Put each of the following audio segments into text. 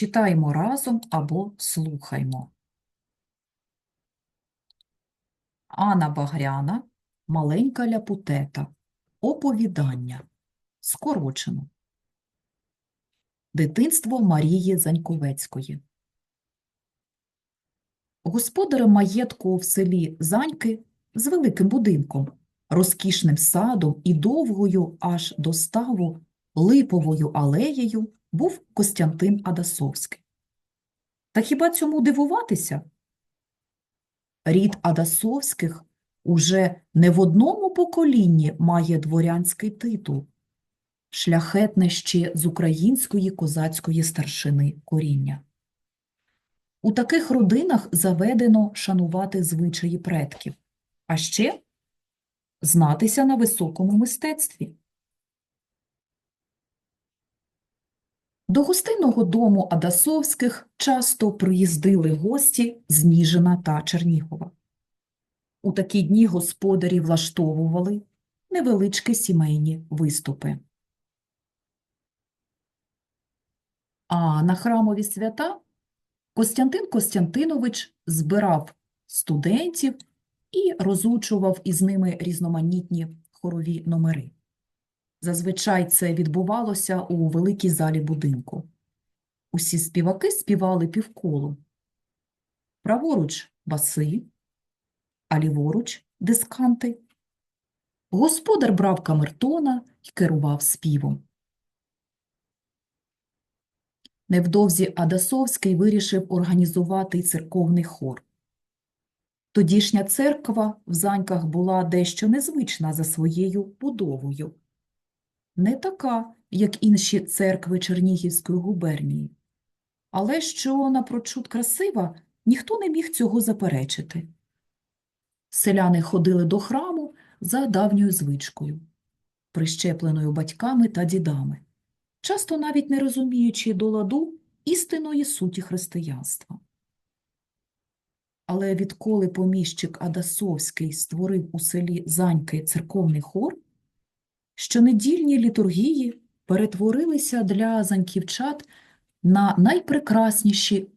Читаємо разом або слухаймо. Анна Багряна, маленька ляпутета. Оповідання. Скорочено. Дитинство Марії Заньковецької. Господарем маєтку в селі Заньки з великим будинком, розкішним садом і довгою аж до ставу липовою алеєю був Костянтин Адасовський. Та хіба цьому дивуватися? Рід Адасовських уже не в одному поколінні має дворянський титул, шляхетне ще з української козацької старшини коріння. У таких родинах заведено шанувати звичаї предків, а ще знатися на високому мистецтві. До гостинного дому Адасовських часто приїздили гості з Ніжина та Чернігова. У такі дні господарі влаштовували невеличкі сімейні виступи. А на храмові свята Костянтин Костянтинович збирав студентів і розучував із ними різноманітні хорові номери. Зазвичай це відбувалося у великій залі будинку. Усі співаки співали півколом. Праворуч – баси, а ліворуч – дисканти. Господар брав камертона і керував співом. Невдовзі Адасовський вирішив організувати церковний хор. Тодішня церква в Заньках була дещо незвична за своєю будовою. Не така, як інші церкви Чернігівської губернії. Але що напрочуд красива, ніхто не міг цього заперечити. Селяни ходили до храму за давньою звичкою, прищепленою батьками та дідами, часто навіть не розуміючи до ладу істинної суті християнства. Але відколи поміщик Адасовський створив у селі Заньки церковний хор, щонедільні літургії перетворилися для заньківчат на найпрекрасніші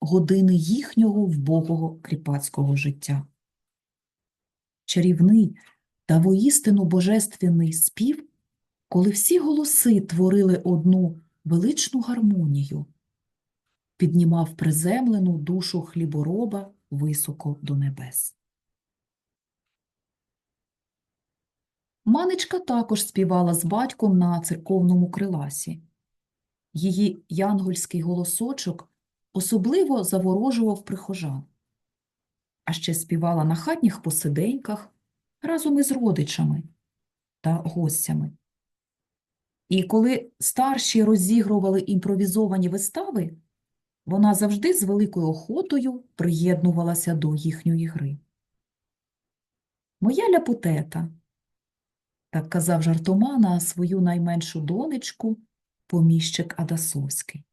години їхнього вбогого кріпацького життя. Чарівний та воістину божественний спів, коли всі голоси творили одну величну гармонію, піднімав приземлену душу хлібороба високо до небес. Манечка також співала з батьком на церковному криласі. Її янгольський голосочок особливо заворожував прихожан, а ще співала на хатніх посиденьках разом із родичами та гостями. І коли старші розігрували імпровізовані вистави, вона завжди з великою охотою приєднувалася до їхньої гри. Моя ляпутета, так казав жартома на свою найменшу донечку, поміщик Адасовський.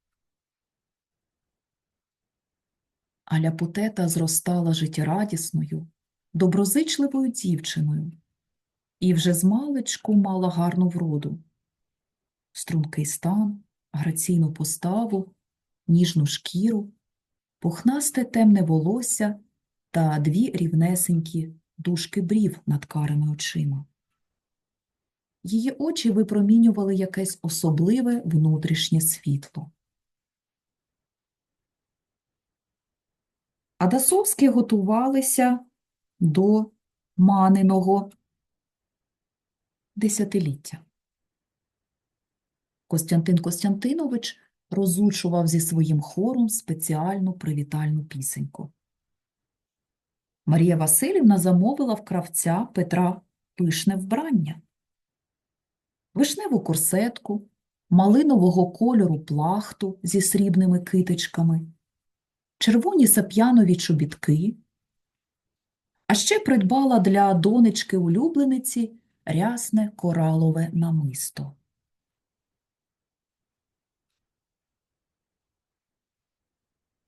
А ляпутета зростала життєрадісною, доброзичливою дівчиною і вже змалечку мала гарну вроду, стрункий стан, граційну поставу, ніжну шкіру, пухнасте темне волосся та дві рівнесенькі дужки брів над карими очима. Її очі випромінювали якесь особливе внутрішнє світло. Адасовські готувалися до маниного десятиліття. Костянтин Костянтинович розучував зі своїм хором спеціальну привітальну пісеньку. Марія Васильівна замовила в кравця Петра пишне вбрання, вишневу корсетку, малинового кольору плахту зі срібними китичками, червоні сап'янові чобітки, а ще придбала для донечки улюблениці рясне коралове намисто.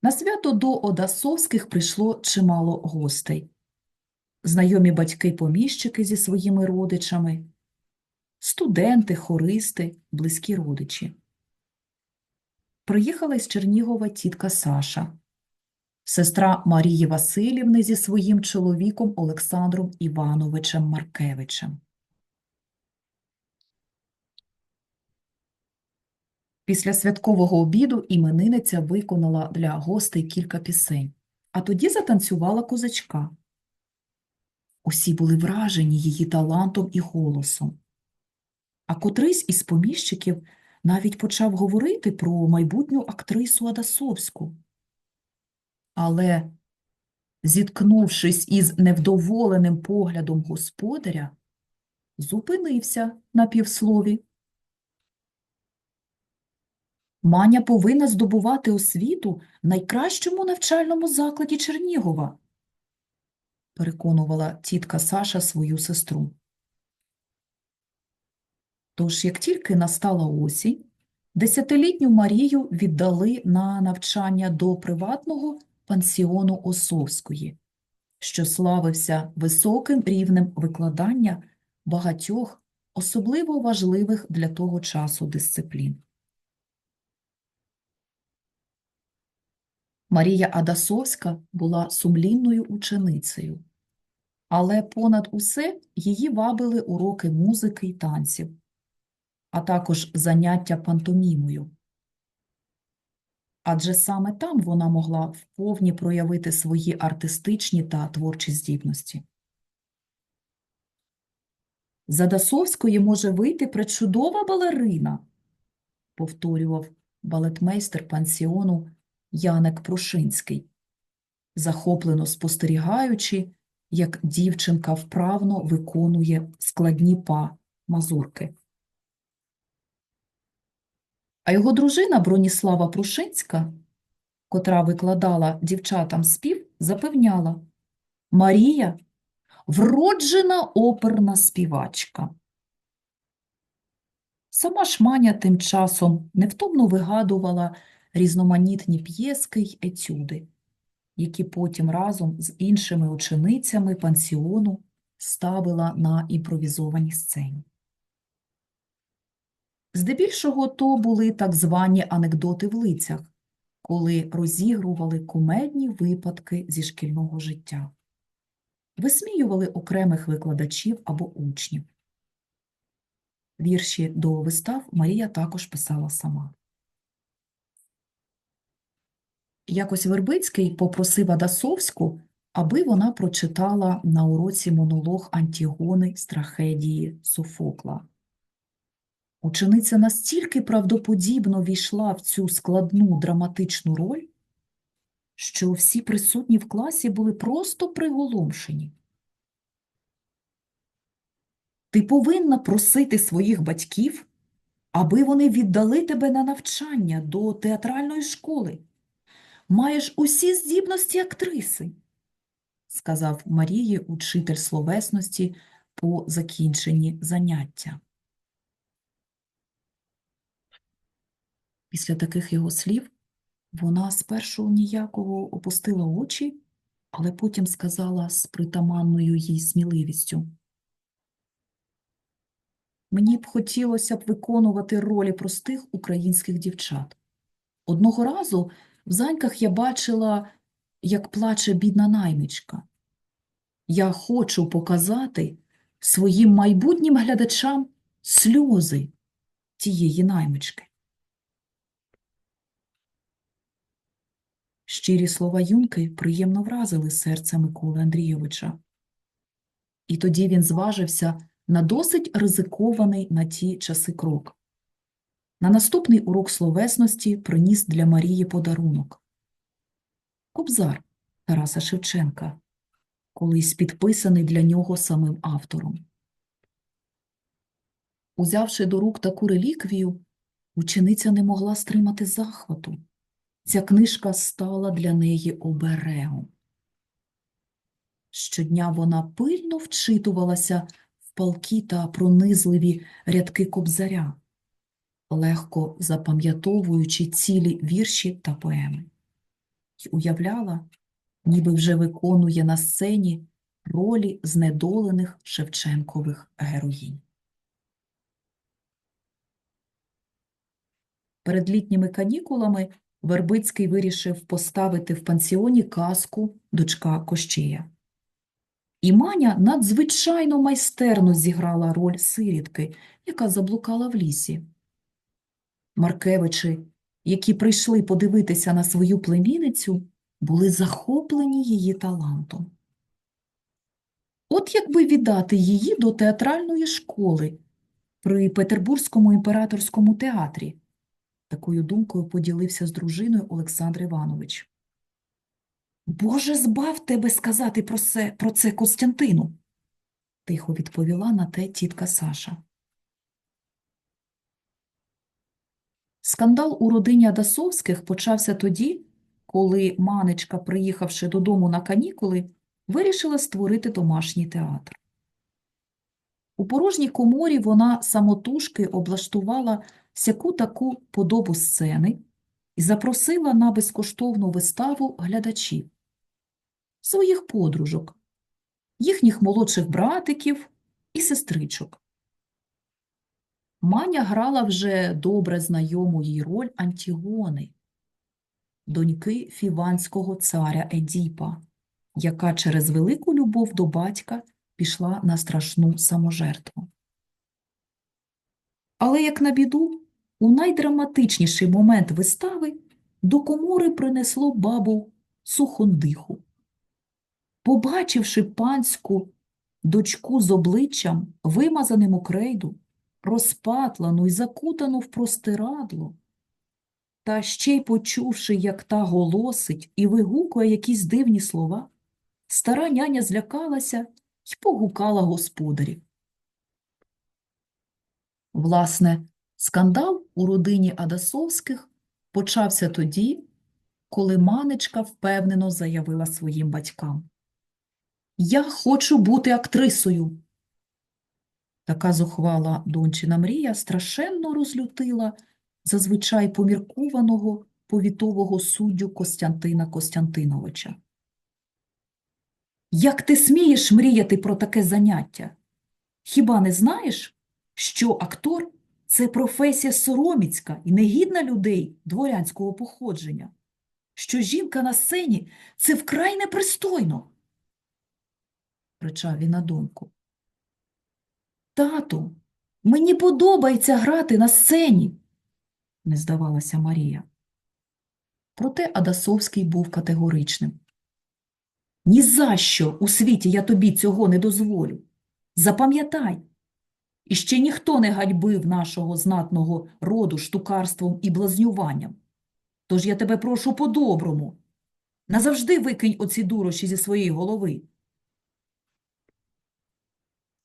На свято до Одасовських прийшло чимало гостей. Знайомі батьки-поміщики зі своїми родичами, студенти, хористи, близькі родичі. приїхала із Чернігова тітка Саша, сестра Марії Васильівни зі своїм чоловіком Олександром Івановичем Маркевичем. Після святкового обіду іменинниця виконала для гостей кілька пісень, а тоді затанцювала козачка. Усі були вражені її талантом і голосом. А котрийсь із поміщиків навіть почав говорити про майбутню актрису Адасовську. Але, зіткнувшись із невдоволеним поглядом господаря, зупинився на півслові. Маня повинна здобувати освіту в найкращому навчальному закладі Чернігова, переконувала тітка Саша свою сестру. Тож, як тільки настала осінь, десятилітню Марію віддали на навчання до приватного пансіону Осовської, що славився високим рівнем викладання багатьох особливо важливих для того часу дисциплін. Марія Адасовська була сумлінною ученицею, але понад усе її вабили уроки музики й танців, а також заняття пантомімою. Адже саме там вона могла вповні проявити свої артистичні та творчі здібності. З Адасовської може вийти пречудова балерина, повторював балетмейстер пансіону Янек Прушинський, захоплено спостерігаючи, як дівчинка вправно виконує складні па мазурки. А його дружина Броніслава Прушинська, котра викладала дівчатам спів, запевняла Марія – вроджена оперна співачка. Сама ж Маня тим часом невтомно вигадувала різноманітні п'єски й етюди, які потім разом з іншими ученицями пансіону ставила на імпровізованій сцені. Здебільшого то були так звані анекдоти в лицях, коли розігрували кумедні випадки зі шкільного життя, висміювали окремих викладачів або учнів. Вірші до вистав Марія також писала сама. Якось Вербицький попросив Адасовську, аби вона прочитала на уроці монолог Антігони з трагедії Софокла. Учениця настільки правдоподібно війшла в цю складну драматичну роль, що всі присутні в класі були просто приголомшені. Ти повинна просити своїх батьків, аби вони віддали тебе на навчання до театральної школи. Маєш усі здібності актриси, сказав Марії учитель словесності по закінченні заняття. Після таких його слів вона спершу ніяково опустила очі, але потім сказала з притаманною їй сміливістю. Мені б хотілося б виконувати ролі простих українських дівчат. Одного разу в заньках я бачила, як плаче бідна наймичка. Я хочу показати своїм майбутнім глядачам сльози тієї наймички. Щирі слова юнки приємно вразили серце Миколи Андрійовича. І тоді він зважився на досить ризикований на ті часи крок. На наступний урок словесності приніс для Марії подарунок. Кобзар Тараса Шевченка, колись підписаний для нього самим автором. Узявши до рук таку реліквію, учениця не могла стримати захвату. Ця книжка стала для неї оберегом. Щодня вона пильно вчитувалася в палкі та пронизливі рядки кобзаря, легко запам'ятовуючи цілі вірші та поеми, й уявляла, ніби вже виконує на сцені ролі знедолених Шевченкових героїнь. Перед літніми канікулами Вербицький вирішив поставити в пансіоні казку «Дочка Кощея». І Маня надзвичайно майстерно зіграла роль сирітки, яка заблукала в лісі. Маркевичі, які прийшли подивитися на свою племінницю, були захоплені її талантом. От якби віддати її до театральної школи при Петербурзькому імператорському театрі, такою думкою поділився з дружиною Олександр Іванович. Боже, збав тебе сказати про це, про це Костянтину, тихо відповіла на те тітка Саша. Скандал у родині Адасовських почався тоді, коли Манечка, приїхавши додому на канікули, вирішила створити домашній театр. У порожній коморі вона самотужки облаштувала всяку таку подобу сцени і запросила на безкоштовну виставу глядачів, своїх подружок, їхніх молодших братиків і сестричок. Маня грала вже добре знайому їй роль Антігони, доньки фіванського царя Едіпа, яка через велику любов до батька пішла на страшну саможертву. Але, як на біду, у найдраматичніший момент вистави до комори принесло бабу сухондиху. Побачивши панську дочку з обличчям, вимазаним у крейду, розпатлану й закутану в простирадло, та ще й почувши, як та голосить і вигукує якісь дивні слова, стара няня злякалася й погукала господарів. Власне, скандал у родині Адасовських почався тоді, коли Манечка впевнено заявила своїм батькам «Я хочу бути актрисою». Така зухвала дончина мрія страшенно розлютила зазвичай поміркуваного повітового суддю Костянтина Костянтиновича. Як ти смієш мріяти про таке заняття? Хіба не знаєш, що актор – це професія сороміцька і негідна людей дворянського походження? Що жінка на сцені – це вкрай непристойно? Ричав він на доньку. Тату, мені подобається грати на сцені, не здавалася Марія. Проте Адасовський був категоричним. Ні за що у світі я тобі цього не дозволю. Запам'ятай, і ще ніхто не гадьбив нашого знатного роду штукарством і блазнюванням. Тож я тебе прошу по-доброму. Назавжди викинь оці дурощі зі своєї голови.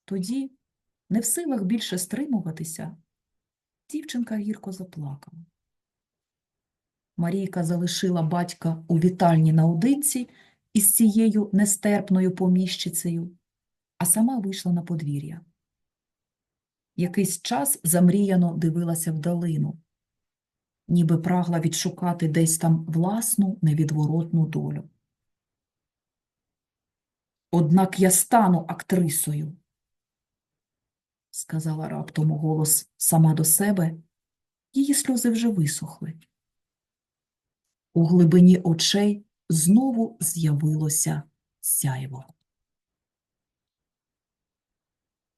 Тоді, не в силах більше стримуватися, дівчинка гірко заплакала. Марійка залишила батька у вітальні наодинці із цією нестерпною поміщицею, а сама вийшла на подвір'я. Якийсь час замріяно дивилася вдалину, ніби прагла відшукати десь там власну невідворотну долю. Однак я стану актрисою, сказала раптом голос сама до себе, її сльози вже висохли. У глибині очей знову з'явилося сяйво.